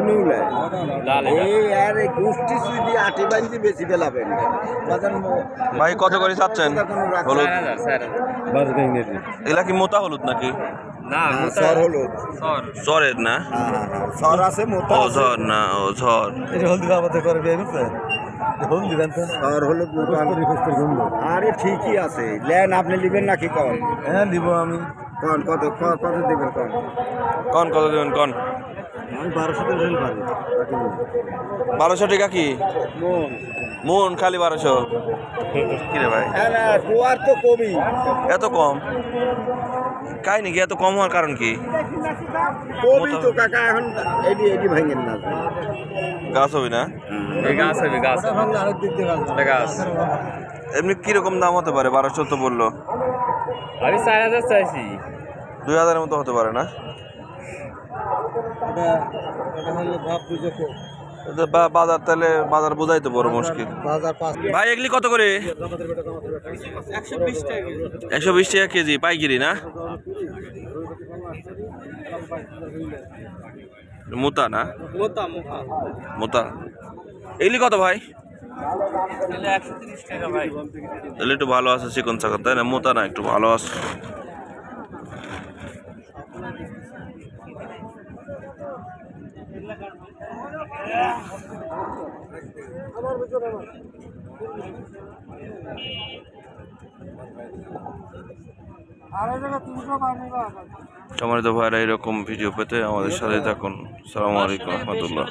কোনো লাই লাল এটা। এই আর গোষ্ঠী সুইদি আটি বান্ধি বেশি পেলাবেন বাজার ভাই কত করে চাচ্ছেন? হলুদ। এগুলা কি মোতা হলুদ নাকি? না হ্যাঁ, সর হলুদ। সর। জ্বরের না? হ্যাঁ, হ্যাঁ। সর আছে মোটা ও আছে। না ও ঝড় এটা হলদি বাবাতে করে বিয়ে করছে? হলদি দেন হলুদ মোটা কস্তুরি কস্তুরি গন্ধ আরে ঠিকই আছে। লেন আপনি নেবেন নাকি কন? হ্যাঁ দিব আমি। কন কত ক- কত দেবেন কন? কন কত দেবেন কন? বারোশো টাকা কি? মন। মন খালি বারোশো। কি ভাই? না তো কমই। এত কম? কাই নাকি এত কম হওয়ার কারণ কি? কমই তো কাকা এখন এডি এডি ভাঙেন না। গাছ হবে না? এই গাছ হবে, গাছ। ভাঙলে আরেক দিক দিয়ে গাছ। এমনি কীরকম দাম হতে পারে? বারোশো তো বলল। আমি চার হাজার চাইছি। দুই হাজারের মতো হতে পারে না এটা এটা হলো ভাব বুঝে এটা বা- বাজার তাহলে বাজার বোঝাই তো বড় মুশকিল। ভাই এগুলি কত করে? একশো বিশ টাকা কেজি। পাইকিরি না? মোতা না? মোতা এগুলি কত ভাই? একশো তিরিশ টাকা ভাই। তাহলে একটু ভালো আছে চিকন চাকন তাই না? মোতা না একটু ভালো আছে। সম্মানিত ভাইরা এরকম ভিডিও পেতে আমাদের সাথে থাকুন। সালামু আলাইকুম রহমতুল্লাহ।